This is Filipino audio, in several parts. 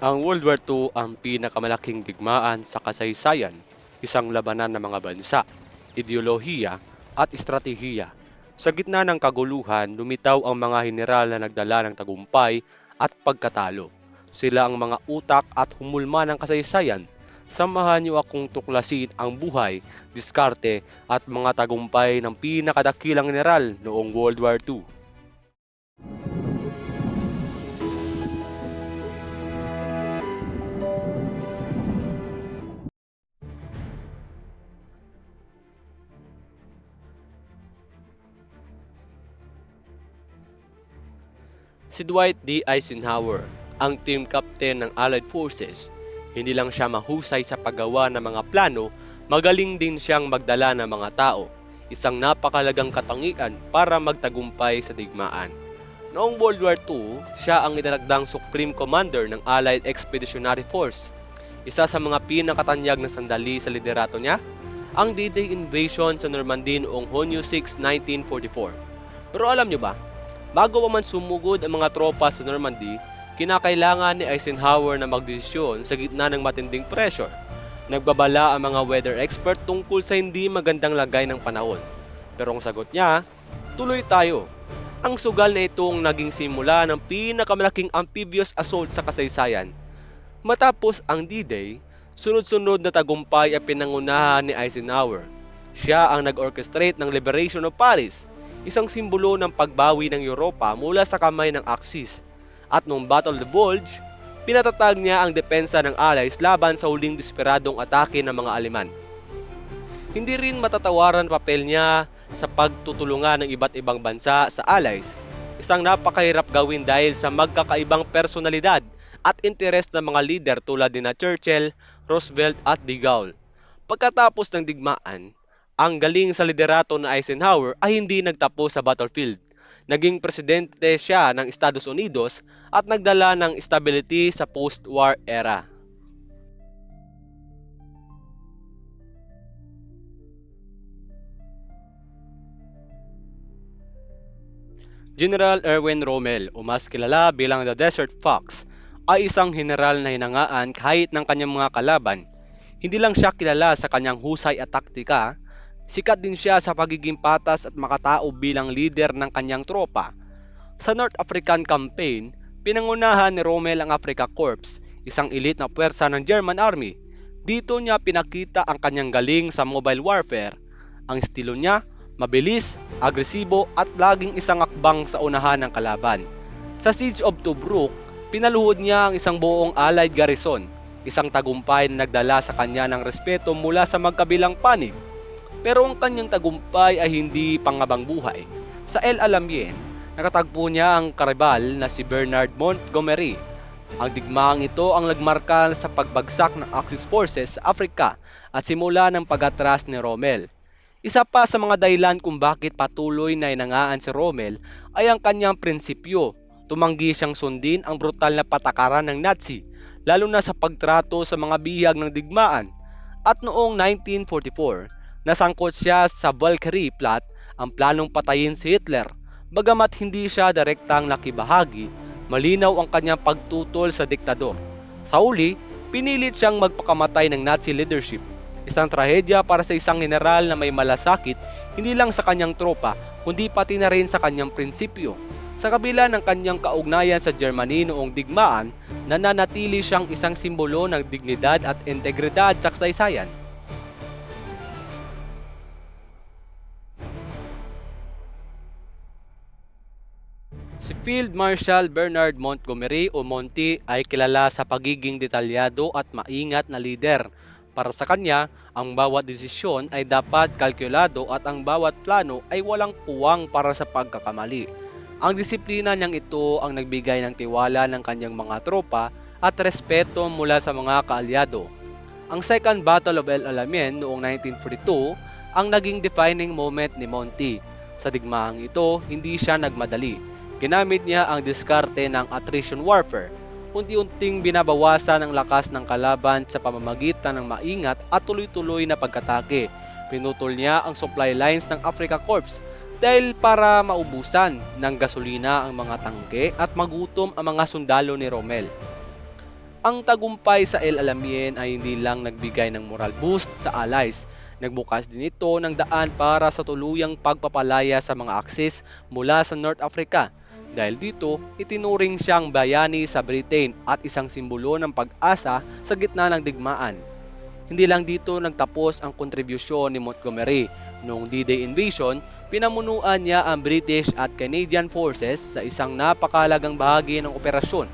Ang World War II ang pinakamalaking digmaan sa kasaysayan, isang labanan ng mga bansa, ideolohiya at estratehiya. Sa gitna ng kaguluhan, lumitaw ang mga general na nagdala ng tagumpay at pagkatalo. Sila ang mga utak at humulma ng kasaysayan. Samahan niyo akong tuklasin ang buhay, diskarte at mga tagumpay ng pinakadakilang general noong World War II. Si Dwight D. Eisenhower, ang team captain ng Allied Forces. Hindi lang siya mahusay sa paggawa ng mga plano, magaling din siyang magdala ng mga tao. Isang napakalagang katangian para magtagumpay sa digmaan. Noong World War II, siya ang itinagdang Supreme Commander ng Allied Expeditionary Force. Isa sa mga pinakatanyag na sandali sa liderato niya, ang D-Day invasion sa Normandy noong Hunyo 6, 1944. Pero alam niyo ba, Bago pa man sumugod ang mga tropa sa Normandy, kinakailangan ni Eisenhower na magdesisyon sa gitna ng matinding pressure. Nagbabala ang mga weather expert tungkol sa hindi magandang lagay ng panahon. Pero ang sagot niya, tuloy tayo. Ang sugal na itong naging simula ng pinakamalaking amphibious assault sa kasaysayan. Matapos ang D-Day, sunod-sunod na tagumpay ang pinangunahan ni Eisenhower. Siya ang nag-orchestrate ng Liberation of Paris, isang simbolo ng pagbawi ng Europa mula sa kamay ng Axis. At noong Battle of the Bulge, pinatatag niya ang depensa ng Allies laban sa huling desperadong atake ng mga Aleman. Hindi rin matatawaran papel niya sa pagtutulungan ng iba't ibang bansa sa Allies. Isang napakahirap gawin dahil sa magkakaibang personalidad at interes ng mga leader tulad ni na Churchill, Roosevelt at de Gaulle. Pagkatapos ng digmaan, ang galing sa liderato ng Eisenhower ay hindi nagtapos sa battlefield. Naging presidente siya ng Estados Unidos at nagdala ng stability sa post-war era. General Erwin Rommel o mas kilala bilang the Desert Fox ay isang general na hinangaan kahit ng kanyang mga kalaban. Hindi lang siya kilala sa kanyang husay at taktika, Sikat din siya sa pagiging patas at makatao bilang leader ng kanyang tropa. Sa North African Campaign, pinangunahan ni Rommel ang Africa Corps, isang elite na puwersa ng German Army. Dito niya pinakita ang kanyang galing sa mobile warfare. Ang estilo niya, mabilis, agresibo at laging isang akbang sa unahan ng kalaban. Sa Siege of Tobruk, pinaluhod niya ang isang buong Allied garrison, isang tagumpay na nagdala sa kanya ng respeto mula sa magkabilang panig. Pero ang kanyang tagumpay ay hindi pangabang buhay. Sa El Alamein, nakatagpo niya ang karibal na si Bernard Montgomery. Ang digmaang ito ang nagmarka sa pagbagsak ng Axis forces sa Africa at simula ng pag-atras ni Rommel. Isa pa sa mga dahilan kung bakit patuloy na inangaan si Rommel ay ang kanyang prinsipyo. Tumanggi siyang sundin ang brutal na patakaran ng Nazi, lalo na sa pagtrato sa mga bihag ng digmaan. At noong 1944, Nasangkot siya sa Valkyrie plot ang planong patayin si Hitler. Bagamat hindi siya direktang nakibahagi, malinaw ang kanyang pagtutol sa diktador. Sa uli, pinilit siyang magpakamatay ng Nazi leadership. Isang trahedya para sa isang general na may malasakit hindi lang sa kanyang tropa kundi pati na rin sa kanyang prinsipyo. Sa kabila ng kanyang kaugnayan sa Germany noong digmaan, nananatili siyang isang simbolo ng dignidad at integridad sa kasaysayan. Field Marshal Bernard Montgomery o Monty ay kilala sa pagiging detalyado at maingat na leader. Para sa kanya, ang bawat desisyon ay dapat kalkulado at ang bawat plano ay walang puwang para sa pagkakamali. Ang disiplina niyang ito ang nagbigay ng tiwala ng kanyang mga tropa at respeto mula sa mga kaalyado. Ang Second Battle of El Alamein noong 1942 ang naging defining moment ni Monty. Sa digmaang ito, hindi siya nagmadali Ginamit niya ang diskarte ng attrition warfare. Unti-unting binabawasan ang lakas ng kalaban sa pamamagitan ng maingat at tuloy-tuloy na pagkatake. Pinutol niya ang supply lines ng Africa Corps dahil para maubusan ng gasolina ang mga tangke at magutom ang mga sundalo ni Rommel. Ang tagumpay sa El Alamein ay hindi lang nagbigay ng moral boost sa allies, nagbukas din ito ng daan para sa tuluyang pagpapalaya sa mga akses mula sa North Africa. Dahil dito, itinuring siyang bayani sa Britain at isang simbolo ng pag-asa sa gitna ng digmaan. Hindi lang dito nagtapos ang kontribusyon ni Montgomery. Noong D-Day invasion, pinamunuan niya ang British at Canadian forces sa isang napakalagang bahagi ng operasyon.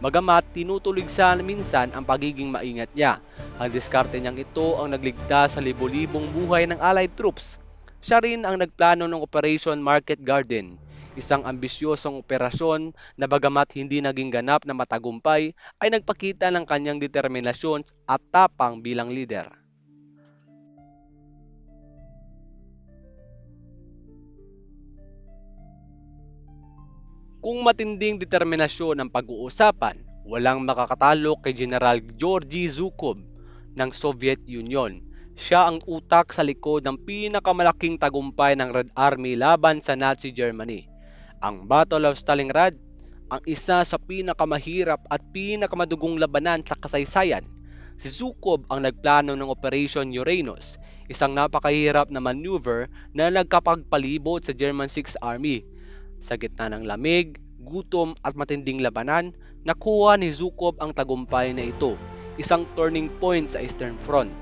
Bagamat tinutulig sa minsan ang pagiging maingat niya, ang diskarte niyang ito ang nagligtas sa libo-libong buhay ng Allied troops. Siya rin ang nagplano ng Operation Market Garden, isang ambisyosong operasyon na bagamat hindi naging ganap na matagumpay ay nagpakita ng kanyang determinasyon at tapang bilang leader. Kung matinding determinasyon ang pag-uusapan, walang makakatalo kay General Georgy Zhukov ng Soviet Union. Siya ang utak sa likod ng pinakamalaking tagumpay ng Red Army laban sa Nazi Germany. Ang Battle of Stalingrad, ang isa sa pinakamahirap at pinakamadugong labanan sa kasaysayan. Si Zhukov ang nagplano ng Operation Uranus, isang napakahirap na maneuver na nagkapagpalibot sa German 6th Army. Sa gitna ng lamig, gutom at matinding labanan, nakuha ni Zhukov ang tagumpay na ito, isang turning point sa Eastern Front.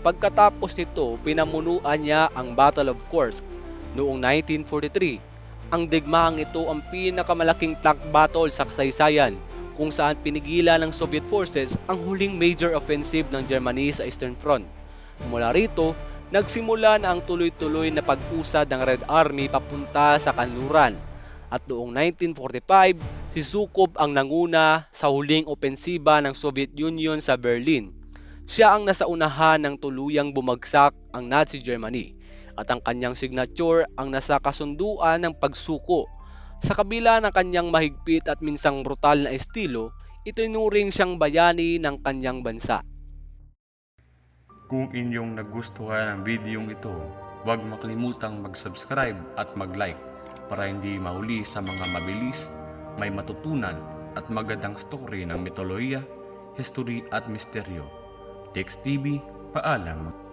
Pagkatapos nito, pinamunuan niya ang Battle of Kursk noong 1943. Ang digmaang ito ang pinakamalaking tank battle sa kasaysayan kung saan pinigilan ng Soviet forces ang huling major offensive ng Germany sa Eastern Front. Mula rito, nagsimula na ang tuloy-tuloy na pag-usad ng Red Army papunta sa kanluran. At noong 1945, si Zhukov ang nanguna sa huling opensiba ng Soviet Union sa Berlin. Siya ang nasa unahan ng tuluyang bumagsak ang Nazi Germany at ang kanyang signature ang nasa kasunduan ng pagsuko. Sa kabila ng kanyang mahigpit at minsang brutal na estilo, itinuring siyang bayani ng kanyang bansa. Kung inyong nagustuhan ang videong ito, huwag makalimutang mag-subscribe at mag-like para hindi mahuli sa mga mabilis, may matutunan at magandang story ng mitolohiya, history at misteryo. Text TV, paalam.